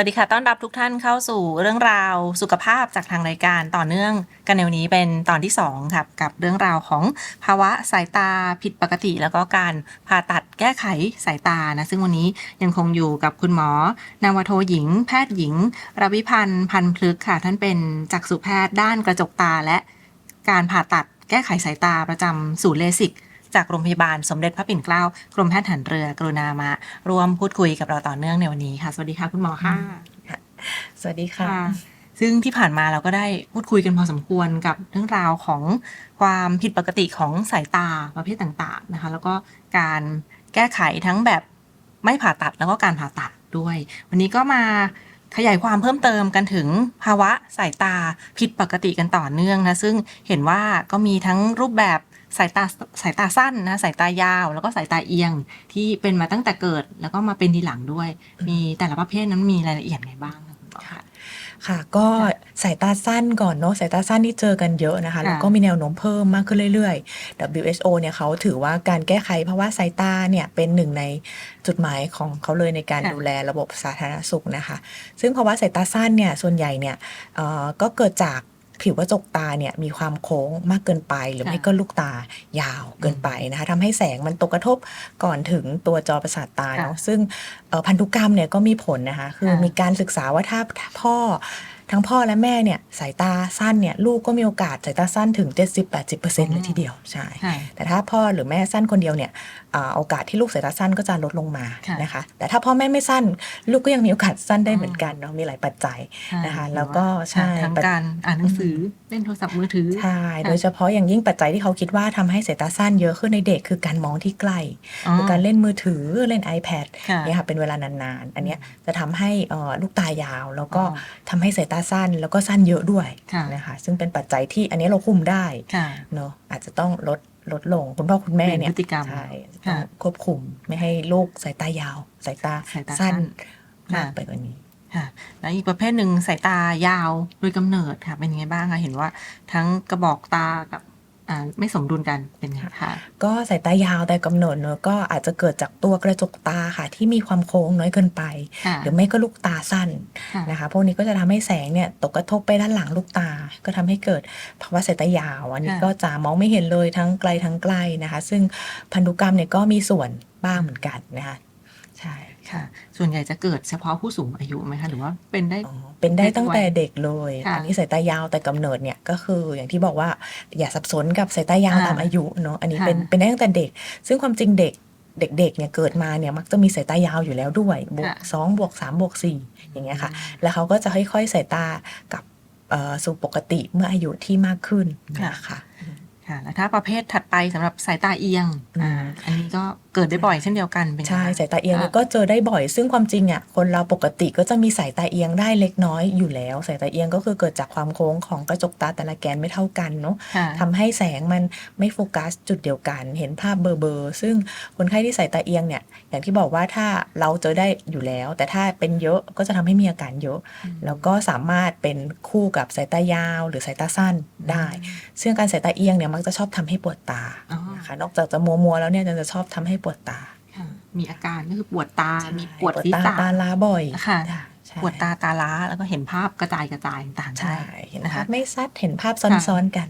วัสดีค่ะ ต้อนรับทุกท่านเข้าสู่เรื่องราวสุขภาพจากทางรายการต่อเนื่องกันในวันนี้เป็นตอนที่2ครับกับเรื่องราวของภาวะสายตาผิดปกติ แล้วก็การผ่าตัดแก้ไขสายตานะซึ่งวันนี้ยังคงอยู่กับคุณหมอ นาวโทหญิง แพทย์หญิงรวิพันธ์พันพลึกษ์ค่ะ ท่านเป็นจักษุแพทย์ด้านกระจกตาและการผ่าตัดแก้ไขสายตาประจำศูนย์เลสิก จากโรงพยาบาลสมเด็จพระปิ่นเกล้ากรมแพทย์ทหารเรือกรุณามารวมพูดคุยกับเราต่อเนื่องในวันนี้ค่ะ สวัสดีค่ะคุณหมอค่ะ สวัสดีค่ะ ซึ่งที่ผ่านมาเราก็ได้พูดคุยกันพอสมควรกับเรื่องราวของความผิดปกติของสายตาประเภทต่างๆนะคะ แล้วก็การแก้ไขทั้งแบบไม่ผ่าตัดแล้วก็การผ่าตัดด้วย วันนี้ก็มาขยายความเพิ่มเติมกันถึงภาวะสายตาผิดปกติกันต่อเนื่องนะ ซึ่งเห็นว่าก็มีทั้งรูปแบบ สายตาสายตาสั้นนะสายตายาวแล้วก็สายตาเอียงที่เป็นมาตั้งแต่เกิดแล้วก็มาเป็นทีหลังด้วย มีแต่ละประเภทนั้นมีรายละเอียดไงบ้างคะคุณหมอคะค่ะก็สายตาสั้นก่อนเนาะสายตาสั้นที่เจอกันเยอะนะคะค่ะแล้วก็มีแนวโน้มเพิ่มมากขึ้นเรื่อยๆ WHO เนี่ยเขาถือว่าการแก้ไขภาวะสายตาเนี่ยเป็นหนึ่งในจุดหมายของเขาเลยในการดูแลระบบสาธารณสุขนะคะ ซึ่งภาวะสายตาสั้นเนี่ยส่วนใหญ่เนี่ยเอ่อก็เกิดจาก ผิวกระจกตาเนี่ยมีความโค้งมากเกินไป หรือค่ะไม่ก็ลูกตายาวเกินไปนะคะทำให้แสงมันตกกระทบก่อนถึงตัวจอประสาทตาเนาะซึ่งเอ่อพันธุกรรมเนี่ยก็มีผลนะคะคือค่ะมีการศึกษาว่าถ้าถ้าพ่อ ทั้งพ่อและแม่เนี่ยสายตาสั้นเนี่ยลูกก็มีโอกาสสายตาสั้นถึง 70-80%เลยทีเดียวใช่ค่ะแต่ถ้าพ่อหรือแม่สั้นคนเดียวเนี่ยอ่าโอกาสที่ลูกสายตาสั้นก็จะลดลงมาค่ะนะคะ แต่ถ้าพ่อแม่ไม่สั้น ลูกก็ยังมีโอกาสสั้นได้เหมือนกันเนาะมีหลายปัจจัยนะคะ แล้วก็ใช่ทั้งการอ่านหนังสือเล่นโทรศัพท์มือถือใช่โดยเฉพาะอย่างยิ่งปัจจัยที่เขาคิดว่าทำให้สายตาสั้นเยอะขึ้นในเด็กคือการมองที่ใกล้อ๋อคือการเล่นมือถือเล่น iPad ค่ะเนี่ยค่ะเป็นเวลานานๆ อันเนี้ยจะทำให้เอ่อลูกตายาว แล้วก็อ๋อทำให้สายตาสั้นแล้วก็สั้นเยอะด้วยค่ะนะคะซึ่งเป็นปัจจัยที่อันนี้เราคุมได้ค่ะเนาะอาจจะต้องลดลดลงคุณพ่อคุณแม่เนี่ยเปลี่ยนพฤติกรรมใช่ต้อค่ะงควบคุมไม่ให้ลูกสายตายาว สายตาสายตาสั้สั้นนค่ะมากไปกว่านี้ค่ะแล้วอีกประเภทหนึ่งสายตายาวโดยกำเนิดค่ะเป็นยังไงบ้างคะเห็นว่าทั้งกระบอกตากับอ่า ไม่สมดุลกันเป็นไงคะก็สายตายาวแต่กำเนิดเนอะก็อาจจะเกิดจากตัวกระจกตาค่ะ ที่มีความโค้งน้อยเกินไปค่ะหรือไม่ก็ลูกตาสั้นค่ะนะคะพวกนี้ก็จะทำให้แสงเนี่ยตกกระทบไปด้านหลังลูกตา ก็ทำให้เกิดภาวะสายตายาว อันนี้ค่ะก็จะมองไม่เห็นเลยทั้งไกลทั้งใกล้นะคะ ซึ่งพันธุกรรมเนี่ยก็มีส่วนบ้างเหมือนกันนะคะใช่ ค่ะ ส่วนใหญ่จะเกิดเฉพาะผู้สูงอายุไหมคะหรือว่าเป็นได้อ๋อเป็นได้ตั้งแต่เด็กเลย ค่ะอันนี้สายตายาวแต่กำเนิดเนี่ยก็คืออย่างที่บอกว่าอย่าสับสนกับสายตายาวอ่าตามอายุเนาะอันนี้ค่ะเป็นเป็นได้ตั้งแต่เด็ก ซึ่งความจริงเด็กเด็กๆเนี่ยเกิดมาเนี่ยมักจะมีสายตายาวอยู่แล้วด้วยบวกค่ะ สองบวกสามบวกสี่อย่างเงี้ยค่ะ แล้วเขาก็จะค่อยๆสายตากับเอ่อสู่ปกติเมื่ออายุที่มากขึ้นนะคะ ค่ะ แล้วถ้าประเภทถัดไปสำหรับสายตาเอียงอืมอ่าอันนี้ก็ เกิดได้บ่อยเช่นเดียวกันเป็นไงใช่คะสายตาเอียงเนี่ยก็เจอได้บ่อย ซึ่งความจริงอะคนเราปกติก็จะมีสายตาเอียงได้เล็กน้อยอยู่แล้ว สายตาเอียงก็คือเกิดจากความโค้งของกระจกตาแต่ละแกนไม่เท่ากันเนาะค่ะทำให้แสงมันไม่โฟกัสจุดเดียวกัน เห็นภาพเบลอๆซึ่งคนไข้ที่สายตาเอียงเนี่ยอย่างที่บอกว่าถ้าเราเจอได้อยู่แล้ว แต่ถ้าเป็นเยอะก็จะทำให้มีอาการเยอะ แล้วก็สามารถเป็นคู่กับสายตายาว หรือสายตาสั้นได้ ซึ่งการสายตาเอียงเนี่ยมักจะชอบทำให้ปวดตาอ๋อนะคะนอกจากจะมัวๆแล้วเนี่ยจะชอบทำให้ปวดตาค่ะมีอาการก็คือปวดตา มีปวดปวดศีรตาษะตาล้าบ่อยค่ะใช่ปวดตาตาล้าแล้วก็เห็นภาพกระจายกระจายต่างๆใช่ได้เห็นนะคะภาพไม่ซัดเห็นภาพซ้อนๆกัน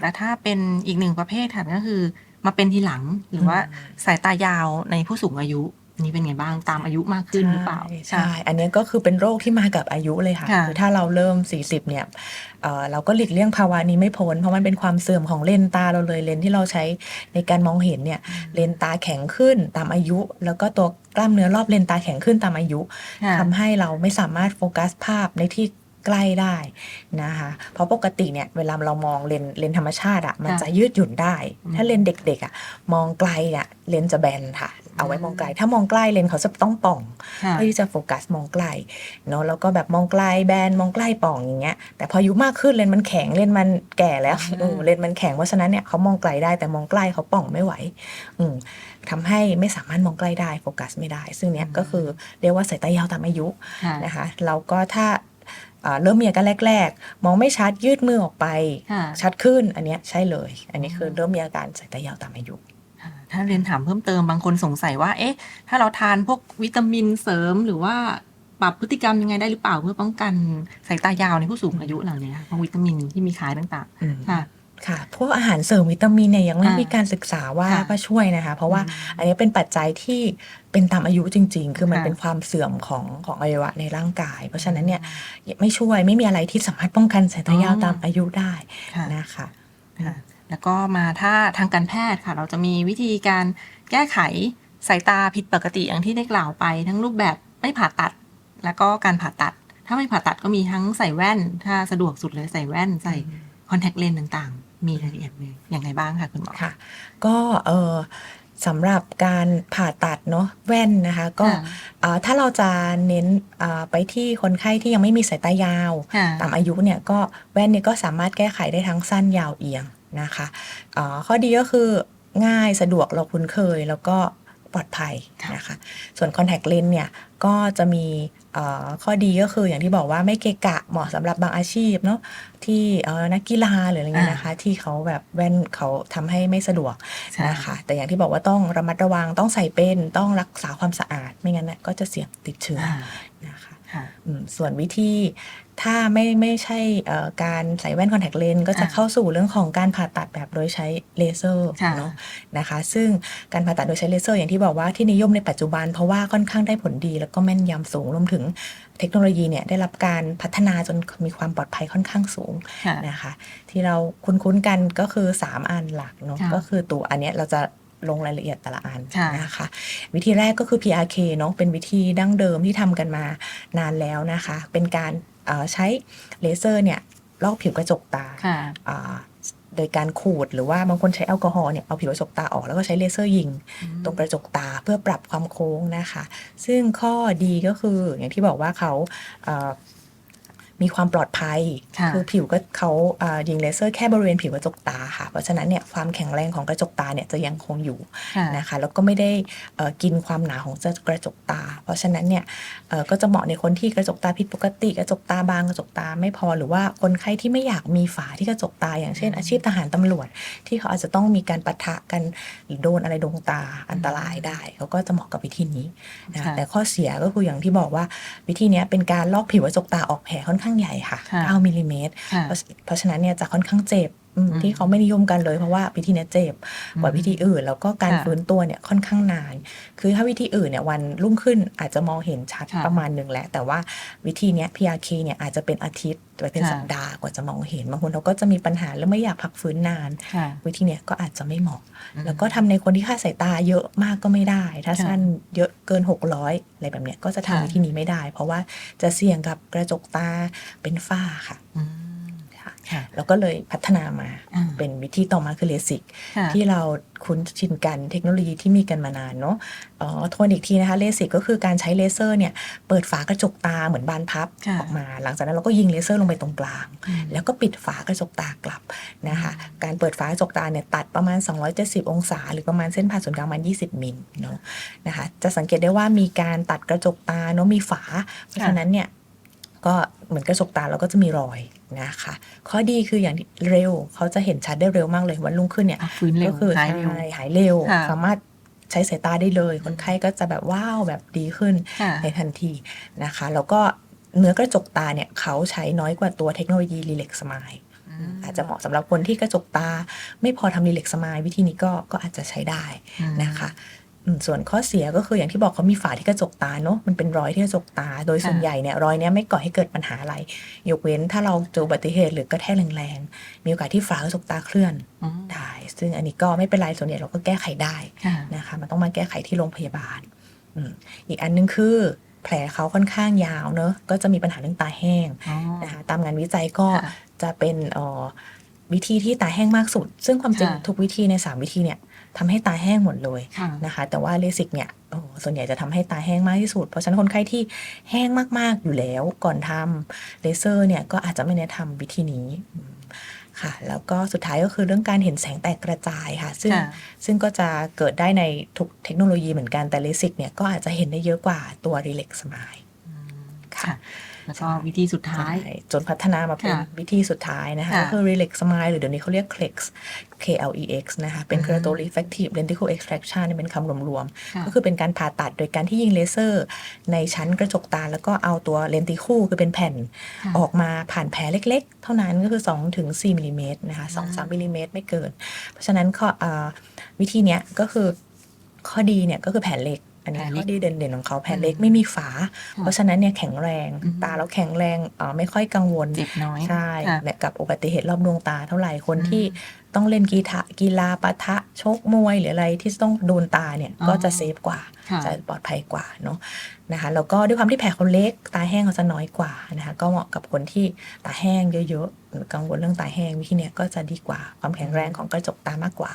แล้วถ้าเป็นอีกหนึ่งประเภทค่ะก็คือมาเป็นทีหลังหรือว่าอืมสายตายาวในผู้สูงอายุอั นนี้เป็นไงบ้างตามอายุมากขึ้นหรือเปล่าใช่ใช่ อันนี้ก็คือเป็นโรคที่มากับอายุเลยค่ะค่ะคือถ้าเราเริ่ม 40 เนี่ยเอ่อเราก็หลีกเลี่ยงภาวะนี้ไม่พ้นเพราะมันเป็นความเสื่อมของเลนส์ตาเราเลยเลนส์ที่เราใช้ในการมองเห็นเนี่ยเลนส์ตาแข็งขึ้นตามอายุ แล้วก็ตัวกล้ามเนื้อรอบเลนส์ตาแข็งขึ้นตามอายุค่ะทำให้เราไม่สามารถโฟกัสภาพในที่ ใกล้ได้นะคะเพราะปกติเนี่ยเวลาเรามองเลนเลนธรรมชาติอะมันค่ะจะยืดหยุ่นได้อืมถ้าเลนเด็กๆอะมองไกลอะเลนจะแบนค่ะ เอาไว้มองไกล ถ้ามองใกล้เลนเขาจะต้องป่องค่ะเพื่อที่จะโฟกัสมองไกลเนาะแล้วก็แบบมองไกลแบนมองใกล้ป่องอย่างเงี้ยแต่พออายุมากขึ้นเลนส์มันแข็งเลนส์มันแก่แล้วอืมเออเลนส์มันแข็งเพราะฉะนั้นเนี่ยเขามองไกลได้แต่มองใกล้เขาป่องไม่ไหวอืมทำให้ไม่สามารถมองใกล้ได้โฟกัสไม่ได้ ซึ่งเนี้ยก็คือเรียกว่าสายตายาวตามอายุค่ะนะคะแล้วก็ถ้าอ่า เริ่มมีอาการแรก ๆ มองไม่ชัดยืดมือออกไปค่ะชัดขึ้นอันเนี้ยใช่เลย อันนี้คือเริ่มมีอาการสายตายาวตามอายุค่ะถ้าเรียนถามเพิ่มเติมบางคนสงสัยว่า เอ๊ะ ถ้าเราทานพวกวิตามินเสริมหรือว่าปรับพฤติกรรมยังไงได้หรือเปล่าเพื่อป้องกันสายตายาวในผู้สูงอายุเหล่านี้ค่ะเพราะวิตามินที่มีขายต่างอืมๆค่ะ ค่ะ พวกอาหารเสริมวิตามินเนี่ยยังไม่อ่ามีมีการศึกษาว่าค่ะว่าช่วยนะคะ เพราะว่าอืมอันนี้เป็นปัจจัยที่เป็นตามอายุจริง ๆ คือมันค่ะ เป็นความเสื่อมของของอวัยวะในร่างกาย เพราะฉะนั้นเนี่ยไม่ช่วยไม่มีอะไรที่สามารถป้องกันสายตายาวอ๋อตามอายุได้ค่ะ นะคะ ค่ะแล้วก็มาถ้าทางการแพทย์ค่ะ เราจะมีวิธีการแก้ไขสายตาผิดปกติอย่างที่ได้กล่าวไป ทั้งรูปแบบไม่ผ่าตัด แล้วก็การผ่าตัด ถ้าไม่ผ่าตัดก็มีทั้งใส่แว่น ถ้าสะดวกสุดเลยใส่แว่นใส่คอนแทคเลนส์ต่างๆ มีรายละเอียดเลยอย่างไรบ้างคะคุณหมอ ค่ะ ก็เออสำหรับการผ่าตัดเนาะแว่นนะคะ ก็ค่ะเอ่อถ้าเราจะเน้นเอ่อไปที่คนไข้ที่ยังไม่มีสายตายาวค่ะ ตามอายุเนี่ยก็แว่นเนี่ยก็สามารถแก้ไขได้ทั้งสั้นยาวเอียงนะคะเอ่อข้อดีก็คือง่ายสะดวกเราคุ้นเคยแล้วก็ปลอดภัยค่ะนะคะ ส่วนคอนแทคเลนส์เนี่ยก็จะมีเอ่อ ข้อดีก็คืออย่างที่บอกว่าไม่เกะกะเหมาะสำหรับบางอาชีพเนาะที่เอ่อนักกีฬาหรืออะไรเงี้ยนะคะ ที่เขาแบบแว่นเขาทำให้ไม่สะดวกใช่นะคะ แต่อย่างที่บอกว่าต้องระมัดระวังต้องใส่เป็นต้องรักษาความสะอาด ไม่งั้นเนี่ยก็จะเสี่ยงติดเชื้อ ส่วนวิธีถ้าไม่ไม่ใช่เอ่อการใส่แว่นคอนแทคเลนส์ก็จะอ่าเข้าสู่เรื่องของการผ่าตัดแบบโดยใช้เลเซอร์ค่ะเนาะนะคะ ซึ่งการผ่าตัดโดยใช้เลเซอร์อย่างที่บอกว่าที่นิยมในปัจจุบันเพราะว่าค่อนข้างได้ผลดี แล้วก็แม่นยำสูงรวมถึงเทคโนโลยีเนี่ยได้รับการพัฒนาจนมีความปลอดภัยค่อนข้างสูงค่ะนะคะ ที่เราคุ้นๆกันก็คือ 3 อันหลักเนาะค่ะก็คือตัวอันเนี้ยเราจะ ลงรายละเอียดแต่ละอันค่ะนะคะ วิธีแรกก็คือ PRK เนาะเป็นวิธีดั้งเดิมที่ทำกันมานานแล้วนะคะ เป็นการเอ่อใช้เลเซอร์เนี่ยลอกผิวกระจกตาค่ะอ่าโดยการขูดหรือว่าบางคนใช้แอลกอฮอล์เนี่ยเอาผิวกระจกตาออกแล้วก็ใช้เลเซอร์ยิง ตรงกระจกตาเพื่อปรับความโค้งนะคะ ซึ่งข้อดีก็คืออย่างที่บอกว่าเขาเอ่อ มีความปลอดภัยค่ะอผิวก็เขาเอ่อยิงเลเซอร์แค่บริเวณผิวกระจกตาค่ะ เพราะฉะนั้นเนี่ยความแข็งแรงของกระจกตาเนี่ยจะยังคงอยู่ค่ะนะคะ แล้วก็ไม่ได้เอ่อกินความหนาของกระจกตา เพราะฉะนั้นเนี่ยเอ่อก็จะเหมาะในคนที่กระจกตาผิดปกติ กระจกตาบางกระจกตาไม่พอหรือว่าคนไข้ที่ไม่อยากมีฝาที่กระจกตา อย่างเช่น อาชีพทหารตำรวจ ที่เขาอาจจะต้องมีการปะทะกันหรือโดนอะไรดวงตาอันตรายได้เขาก็จะเหมาะกับวิธีนี้นะค่ะแต่ข้อเสียก็คืออย่างที่บอกว่าวิธีเนี้ยเป็นการลอกผิวกระจกตาออกแผลค่อนข้างใหญ่ค่ะค่ะ9มิลลิเมตรค่ะเพราะเพราะฉะนั้นเนี่ยจะค่อนข้างเจ็บอืมอืม ที่เขาไม่นิยมกันเลยเพราะว่าวิธีเนี้ยเจ็บกว่าวิธีอื่น แล้วก็การค่ะฟื้นตัวเนี่ยค่อนข้างนาน คือถ้าวิธีอื่นเนี่ยวันรุ่งขึ้นอาจจะมองเห็นชัดค่ะประมาณหนึ่งแหละ แต่ว่าวิธีเนี้ย PRK เนี่ยอาจจะเป็นอาทิตย์ไปเป็นค่ะสัปดาห์กว่าจะมองเห็นบางคนเขาก็จะมีปัญหาแล้วไม่อยากพักฟื้นนานค่ะวิธีเนี้ยก็อาจจะไม่เหมาะอืมแล้วก็ทำในคนที่ค่าสายตาเยอะมากก็ไม่ได้ ถ้าค่ะสั้นเยอะเกิน 600อะไรแบบเนี้ยก็จะค่ะทำวิธีนี้ไม่ได้ เพราะว่าจะเสี่ยงกับกระจกตาเป็นฝ้าค่ะอืม ค่ะค่ะแล้วก็เลยพัฒนามาอ่าเป็นวิธีต่อมาคือเลสิกค่ะที่เราคุ้นชินกันเทคโนโลยีที่มีกันมานานเนาะอ๋อทวนอีกทีนะคะเลสิกก็คือการใช้เลเซอร์เนี่ยเปิดฝากระจกตาเหมือนบานพับค่ะออกมา หลังจากนั้นเราก็ยิงเลเซอร์ลงไปตรงกลาง อืม แล้วก็ปิดฝากระจกตากลับนะคะการเปิดฝากระจกตาเนี่ยตัดประมาณ 270 องศา หรือประมาณเส้นผ่าศูนย์กลางประมาณ20 มิลเนาะนะคะจะสังเกตได้ว่ามีการตัดกระจกตาเนาะมีฝา เพราะฉะนั้นเนี่ย ก็เหมือนกระจกตาเราก็จะมีรอยนะคะ ข้อดีคืออย่างเร็วเขาจะเห็นชัดได้เร็วมากเลยวันรุ่งขึ้นเนี่ยอะฟื้นเร็ก็วคือหายเร็วใช่หายเร็วค่ะสามารถใช้สายตาได้เลย คนไข้ก็จะแบบว้าวแบบดีขึ้นค่ะในทันทีนะคะ แล้วก็เนื้อกระจกตาเนี่ยเขาใช้น้อยกว่าตัวเทคโนโลยีรีเล็กสมายอาจจะเหมาะสำหรับคนที่กระจกตา ไม่พอทำรีเล็กสมายวิธีนี้ก็ก็อาจจะใช้ได้นะคะอืม ส่วนข้อเสียก็คืออย่างที่บอกเขามีฝาที่กระจกตาเนาะมันเป็นรอยที่กระจกตา โดยส่วนใหญ่เนี่ยรอยเนี้ยไม่ก่อให้เกิดปัญหาอะไร ยกเว้นถ้าเราเจออุบัติเหตุหรือกระแทกแรงๆ มีโอกาสที่ฝากระจกตาเคลื่อนอืมได้ ซึ่งอันนี้ก็ไม่เป็นไรส่วนใหญ่เราก็แก้ไขได้ค่ะนะคะมันต้องมาแก้ไขที่โรงพยาบาลอืมอีกอันนึงคือแผลเขาค่อนข้างยาวเนอะก็จะมีปัญหาเรื่องตาแห้งอ๋อนะคะตามงานวิจัยก็ค่ะจะเป็นเอ่อ วิธีที่ตาแห้งมากสุด ซึ่งความจริงค่ะทุกวิธีใน 3 วิธีเนี่ยทำให้ตาแห้งหมดเลยค่ะนะคะ แต่ว่าเลสิกเนี่ยโอ้ส่วนใหญ่จะทำให้ตาแห้งมากที่สุด เพราะฉะนั้นคนไข้ที่แห้งมากๆอยู่แล้วก่อนทำเลเซอร์เนี่ยก็อาจจะไม่แนะนำวิธีนี้อืมค่ะ แล้วก็สุดท้ายก็คือเรื่องการเห็นแสงแตกกระจายค่ะ ซึ่งค่ะซึ่งก็จะเกิดได้ในทุกเทคโนโลยีเหมือนกันแต่เลสิกเนี่ยก็อาจจะเห็นได้เยอะกว่าตัวรีเล็กสมายอืมค่ะค่ะ แล้วก็วิธีสุดท้ายใช่จนพัฒนามาเป็นค่ะวิธีสุดท้ายนะคะค่ะก็คือ Relax Smile หรือเดี๋ยวนี้เขาเรียก Klex K L E X นะคะเป็นอืม Keratorefractive Lenticle Extraction เนี่ยเป็นคำรวมค่ะๆก็คือเป็นการผ่าตัดโดยการที่ยิงเลเซอร์ ในชั้นกระจกตา แล้วก็เอาตัวเลนติคูคือเป็นแผ่นค่ะออกมาผ่านแผลเล็กๆ เท่านั้นก็คือ2ถึง4มิลลิเมตรนะคะอ่า2-3มิลลิเมตรไม่เกิน เพราะฉะนั้นข้อเอ่อวิธีเนี้ยก็คือข้อดีเนี่ยก็คือแผลเล็ก อันนี้แผลเล็กข้อดีเด่นๆของเขาแผลเล็กอืมไม่มีฝาค่ะเพราะฉะนั้นเนี่ยแข็งแรงอืมตาเราแข็งแรงเอ่อไม่ค่อยกังวลเจ็บน้อยใช่ค่ะเนี่ยกับอุบัติเหตุรอบดวงตาเท่าไหร่คนอืมที่ต้องเล่นกีฬากีฬาปะทะชกมวยหรืออะไรที่ต้องโดนตาเนี่ยอ๋อก็จะเซฟกว่าค่ะจะปลอดภัยกว่าเนาะนะคะแล้วก็ด้วยความที่แผลเขาเล็กตาแห้งเขาจะน้อยกว่านะคะก็เหมาะกับคนที่ตาแห้งเยอะๆหรือกังวลเรื่องตาแห้งวิธีเนี้ยก็จะดีกว่าความแข็งแรงของกระจกตามากกว่า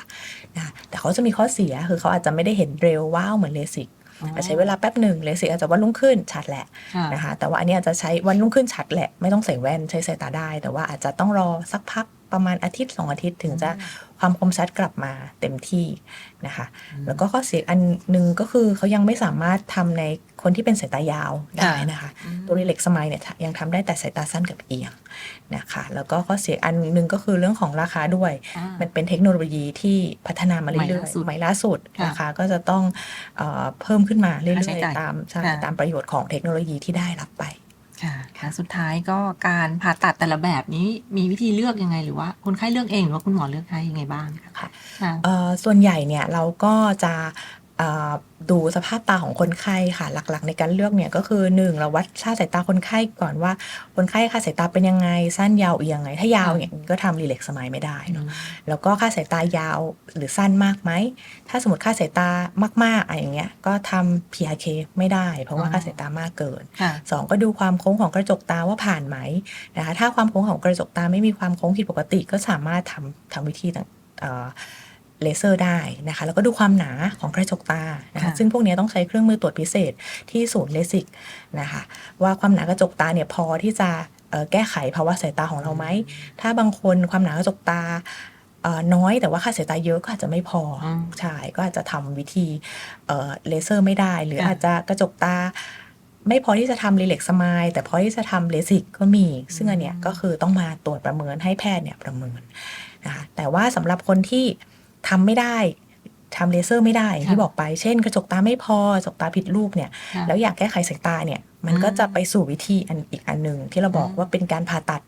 นะคะแต่เขาจะมีข้อเสียคือเขาอาจจะไม่ได้เห็นเร็วว้าวเหมือนเลสิก อ๋ออาจใช้เวลาแป๊บหนึ่งเลสิกอาจจะวันรุ่งขึ้นชัดแหละค่ะนะคะแต่ว่าอันนี้อาจจะใช้วันรุ่งขึ้นชัดแหละไม่ต้องใส่แว่นใช้สายตาได้ แต่ว่าอาจจะต้องรอสักพัก ประมาณอาทิตย์สองอาทิตย์ถึงจะความคมชัดกลับมาเต็มที่นะคะอืมแล้วก็ข้อเสียอันหนึ่งก็คือเขายังไม่สามารถทำในคนที่เป็นสายตายาวได้ค่ะนะคะ ตัวรีเล็กสมายเนี่ยยังทำได้แต่สายตาสั้นกับเอียงนะคะ แล้วก็ข้อเสียอันหนึ่งก็คือเรื่องของราคาด้วยอ่ามันเป็นเทคโนโลยีที่พัฒนามาใหม่เรื่อล่ายสุดๆใหม่ล่าสุดค่ะราคาก็จะต้องเออเพิ่มขึ้นมาเรื่ค่าใช้อยจ่ายๆตามใช่ค่ะตามประโยชน์ของเทคโนโลยีที่ได้รับไป ค่ะค่ะสุดท้ายก็การผ่าตัดแต่ละแบบนี้มีวิธีเลือกยังไง หรือว่าคนไข้เลือกเองหรือว่าคุณหมอเลือกให้ยังไงบ้างคะค่ะ ค่ะ เอ่อส่วนใหญ่เนี่ยเราก็จะ ดูสภาพตาของคนไข้ค่ะ หลักๆ ในการเลือกเนี่ยก็คือ1เราวัดค่าสายตาคนไข้ก่อนว่าคนไข้ค่าสายตาเป็นยังไงสั้นยาวเอียงไง ถ้ายาวเนี่ยก็ทำรีเล็กสมายไม่ได้เนาะแล้วก็ค่าสายตายาวหรือสั้นมากไหมถ้าสมมติค่าสายตามากๆอะไรอย่างเงี้ยก็ทำ PRK ไม่ได้ เพราะว่าอ๋อค่าสายตามากเกินค่ะสองก็ดูความโค้งของกระจกตาว่าผ่านไหมนะคะถ้าความโค้งของกระจกตาไม่มีความโค้งผิดปกติ ก็สามารถทำทำวิธีต่าง เอ่อเลเซอร์ได้นะคะแล้วก็ดูความหนาของกระจกตานะคะค่ะซึ่งพวกเนี้ยต้องใช้เครื่องมือตรวจพิเศษที่ศูนย์เลสิกนะคะว่าความหนากระจกตาเนี่ยพอที่จะเอ่อแก้ไขภาวะสายตาของเราไหม ถ้าบางคนความหนากระจกตาเอ่อน้อยแต่ว่าค่าสายตาเยอะก็อาจจะไม่พออมใช่ก็อาจจะทำวิธีเอ่อเลเซอร์ไม่ได้ หรือค่ะอาจจะกระจกตา ไม่พอที่จะทำรีเล็กสมายแต่พอที่จะทำเลสิกก็มี ซึ่งอันเนี้ยก็คือต้องมาตรวจประเมินให้แพทย์เนี่ยประเมินนะคะแต่ว่าสำหรับคนที่ ทำไม่ได้ทำเลเซอร์ไม่ได้อย่างที่ค่ะบอกไป เช่น กระจกตาไม่พอกระจกตาผิดรูปเนี่ยค่ะแล้วอยากแก้ไขสายตาเนี่ย มันอืมก็จะไปสู่วิธีอันอีกอันหนึ่งที่เราบอกอืมว่าเป็นการผ่าตัด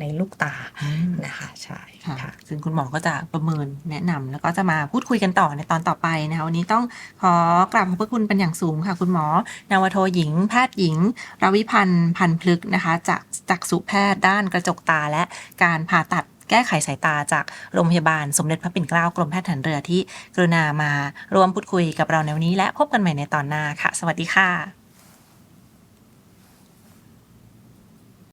ในลูกตาอืมนะคะใช่ค่ะค่ะ ซึ่งคุณหมอก็จะประเมินแนะนำแล้วก็จะมาพูดคุยกันต่อในตอนต่อไปนะคะวันนี้ต้องขอกราบขอบพระคุณเป็นอย่างสูงค่ะ คุณหมอ นาวโทหญิง แพทย์หญิงราวิพันธ์พันพลึกษ์นะคะ จากจักษุแพทย์ด้านกระจกตาและการผ่าตัด แก้ไขสายตาจากโรงพยาบาลสมเด็จพระปิ่นเกล้ากรมแพทย์ฐานเรือที่กรุณามาร่วมพูดคุยกับเราในวันนี้ และพบกันใหม่ในตอนหน้าค่ะ สวัสดีค่ะ